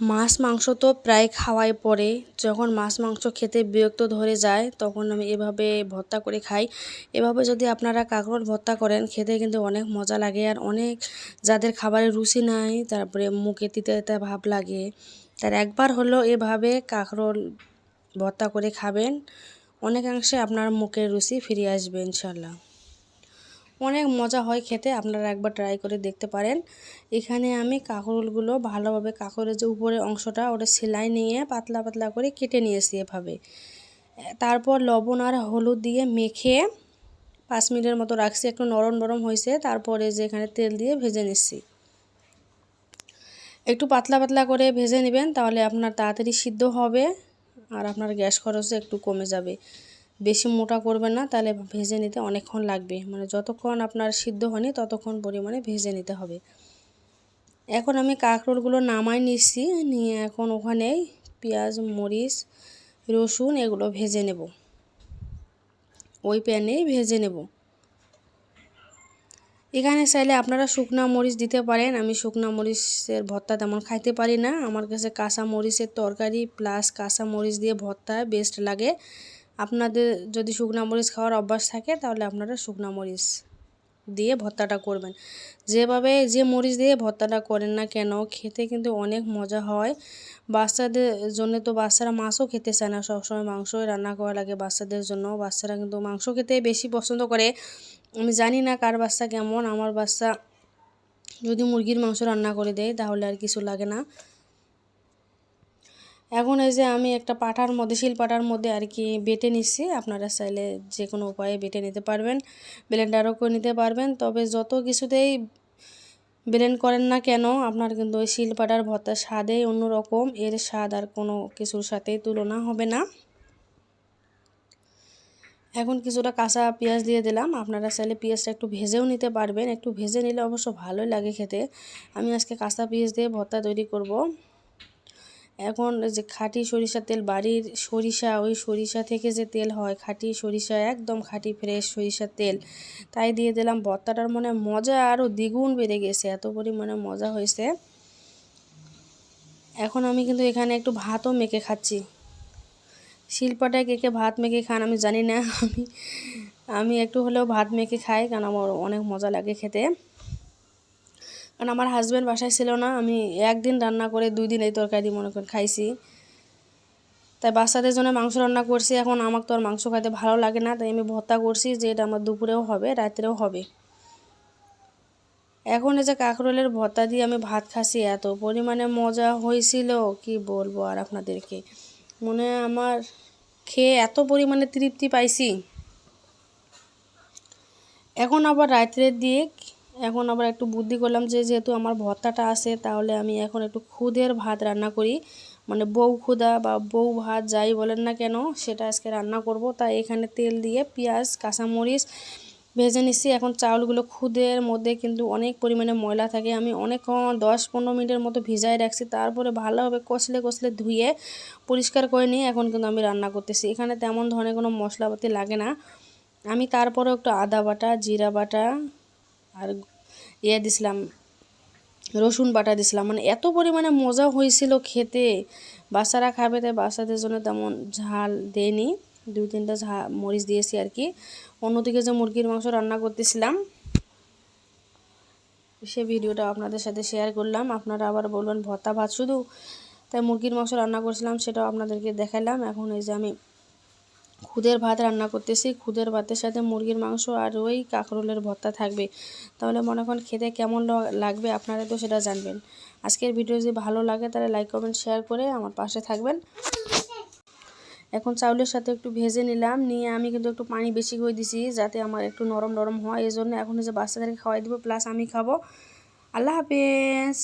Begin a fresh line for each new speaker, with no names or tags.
মাছ মাংস তো প্রায় খাওয়াই পড়ে যখন মাছ মাংস খেতে বিরক্ত ধরে যায়, তখন আমি এভাবে ভর্তা করে খাই। এভাবে যদি আপনারা কাঁকরোল ভর্তা করেন, খেতে কিন্তু অনেক মজা লাগে আর অনেক যাদের খাবারের রুচি নাই, তারপরে মুখে তিতে তিতে ভাব লাগে। তার একবার হলো এভাবে কাঁকরোল ভর্তা করে খাবেন, অনেকাংশে আপনার মুখের রুচি ফিরে আসবে ইনশাল্লাহ অনেক মজা হয় খেতে, আপনারা একবার ট্রাই করে দেখতে পারেন। এখানে আমি কাঁকরোলগুলো ভালোভাবে কাঁকরের যে উপরের অংশটা, ওটা সেলাই নিয়ে পাতলা পাতলা করে কেটে নিয়েছি এভাবে। তারপর লবণ আর হলুদ দিয়ে মেখে পাঁচ মিনিটের মতো রাখছি, একটু নরম নরম হয়েছে, তারপরে যে এখানে তেল দিয়ে ভেজে নিচ্ছি। একটু পাতলা পাতলা করে ভেজে নেবেন, তাহলে আপনার তাড়াতাড়ি সিদ্ধ হবে আর আপনার গ্যাস খরচও একটু কমে যাবে। বেশি মোটা করবেন না, তাহলে ভেজে নিতে অনেকক্ষণ লাগবে। মানে যতক্ষণ আপনার সিদ্ধ হয়নি, ততক্ষণ পরিমাণে ভেজে নিতে হবে। এখন আমি কাঁকরোলগুলো নামাই নিচ্ছি, নিয়ে এখন ওখানে পেঁয়াজ, মরিচ, রসুন এগুলো ভেজে নেব। ওই প্যানেই ভেজে নেব। এখানে চাইলে আপনারা শুকনা মরিচ দিতে পারেন। আমি শুকনা মরিচের ভর্তা তেমন খাইতে পারি না। আমার কাছে কাঁচা মরিচের তরকারি প্লাস কাঁচা মরিচ দিয়ে ভর্তা বেস্ট লাগে। আপনাদের যদি শুকনা মরিচ খাওয়ার অভ্যাস থাকে, তাহলে আপনারা শুকনা মরিচ দিয়ে ভর্তাটা করবেন। যেভাবে যে মরিচ দিয়ে ভর্তাটা করেন না কেন, খেতে কিন্তু অনেক মজা হয়। বাচ্চাদের জন্য তো বাচ্চারা মাছও খেতে চায় না। সবসময় মাংসই রান্না করা লাগে বাচ্চাদের জন্য। বাচ্চারা কিন্তু মাংস খেতে বেশি পছন্দ করে। আমি জানি না কার বাচ্চা কেমন। আমার বাচ্চা যদি মুরগির মাংস রান্না করে দেয়, তাহলে আর কিছু লাগে না। এখন এই যে আমি একটা পাটার মধ্যে, শিল পাটার মধ্যে আর কি বেটে নিচ্ছি। আপনারা চাইলে যে কোনো উপায়ে বেটে নিতে পারবেন, ব্লেন্ডারও করে নিতে পারবেন। তবে যত কিছুতেই ব্লেন্ড করেন না কেন, আপনার কিন্তু ওই শিল পাটার ভর্তার স্বাদেই অন্যরকম। এর স্বাদ আর কোনো কিছুর সাথেই তুলনা হবে না। এখন কিছুটা কাঁচা পেঁয়াজ দিয়ে দিলাম। আপনারা চাইলে পেঁয়াজটা একটু ভেজেও নিতে পারবেন। একটু ভেজে নিলে অবশ্য ভালোই লাগে খেতে। আমি আজকে কাঁচা পেঁয়াজ দিয়ে ভর্তা তৈরি করব। এখন যে খাঁটি সরিষার তেল, বাড়ির সরিষা, ওই সরিষা থেকে যে তেল হয়, খাঁটি সরিষা, একদম খাঁটি ফ্রেশ সরিষার তেল, তাই দিয়ে দিলাম। ভর্তাটার মনে মজা আরও দ্বিগুণ বেড়ে গেছে, এত পরিমাণে মজা হয়েছে। এখন আমি কিন্তু এখানে একটু ভাতও মেখে খাচ্ছি। শিল্পাটায় কে কে ভাত মেখে খান আমি জানি না, আমি আমি একটু হলেও ভাত মেখে খাই, কারণ আমার অনেক মজা লাগে খেতে। কারণ আমার হাজব্যান্ড বাসায় ছিল না, আমি একদিন রান্না করে দুই দিন এই তরকারি মনে করেন খাইছি। তাই বাচ্চাদের জন্য মাংস রান্না করছি, এখন আমার তো আর মাংস খাইতে ভালো লাগে না, তাই আমি ভর্তা করছি, যে এটা আমার দুপুরেও হবে, রাত্রেও হবে। এখন এই যে কাঁকরোলের ভর্তা দিয়ে আমি ভাত খাসি এত পরিমাণে মজা হয়েছিল, কি বলব আর আপনাদেরকে? মনে আমার খেয়ে এত পরিমাণে তৃপ্তি পাইছি। এখন আবার রাত্রের দিক এখন আবার একটু বুদ্ধি করলাম যে যেহেতু আমার ভর্তাটা আছে, তাহলে আমি এখন একটু খুদের ভাত রান্না করি। মানে বউ খুদা বা বউ ভাত যাই বলেন না কেন, সেটা আজকে রান্না করব। তাই এখানে তেল দিয়ে পেঁয়াজ, কাঁচামরিচ ভেজে নিচ্ছি এখন চাউলগুলো খুদের মধ্যে কিন্তু অনেক পরিমাণে ময়লা থাকে। আমি অনেকক্ষণ দশ পনেরো মিনিটের মতো ভিজাই রাখছি। তারপরে ভালোভাবে কষলে কষলে ধুয়ে পরিষ্কার করে নিয়ে এখন কিন্তু আমি রান্না করতেছি। এখানে তেমন ধরনের কোনো মশলাপাতি লাগে না। আমি তারপরেও একটু আদা বাটা, জিরা বাটা আর ইয়ে দিছিলাম, রসুন বাটা দিছিলাম। মানে এত পরিমাণে মজা হয়েছিল খেতে। বাচ্চারা খাবে তাই বাচ্চাদের জন্য তেমন ঝাল দেয়নি। দুই তিনটা ঝা, মরিচ দিয়েছি আর কি। অন্যদিকে যে মুরগির মাংস রান্না করতেছিলাম, সে ভিডিওটা আপনাদের সাথে শেয়ার করলাম। আপনারা আবার বলবেন, ভর্তা ভাত শুধু তাই মুরগির মাংস রান্না করছিলাম, সেটাও আপনাদেরকে দেখালাম এখন এই যে আমি খুদের ভাত রান্না করতেছি, খুদের ভাতের সাথে মুরগির মাংস আর ওই কাঁকরোলের ভর্তা থাকবে। তাহলে মনে করেন খেতে কেমন লাগবে আপনারা তো সেটা জানবেন। আজকের ভিডিও যদি ভালো লাগে তাহলে লাইক কমেন্ট শেয়ার করে আমার পাশে থাকবেন। এখন চাউলের সাথে একটু ভেজে নিলাম, নিয়ে আমি কিন্তু একটু পানি বেশি করে দিছি যাতে আমার একটু নরম নরম হয়। এই জন্য এখন যে বাচ্চাদেরকে খাওয়াই দিব প্লাস আমি খাব। আল্লাহ হাফেজ!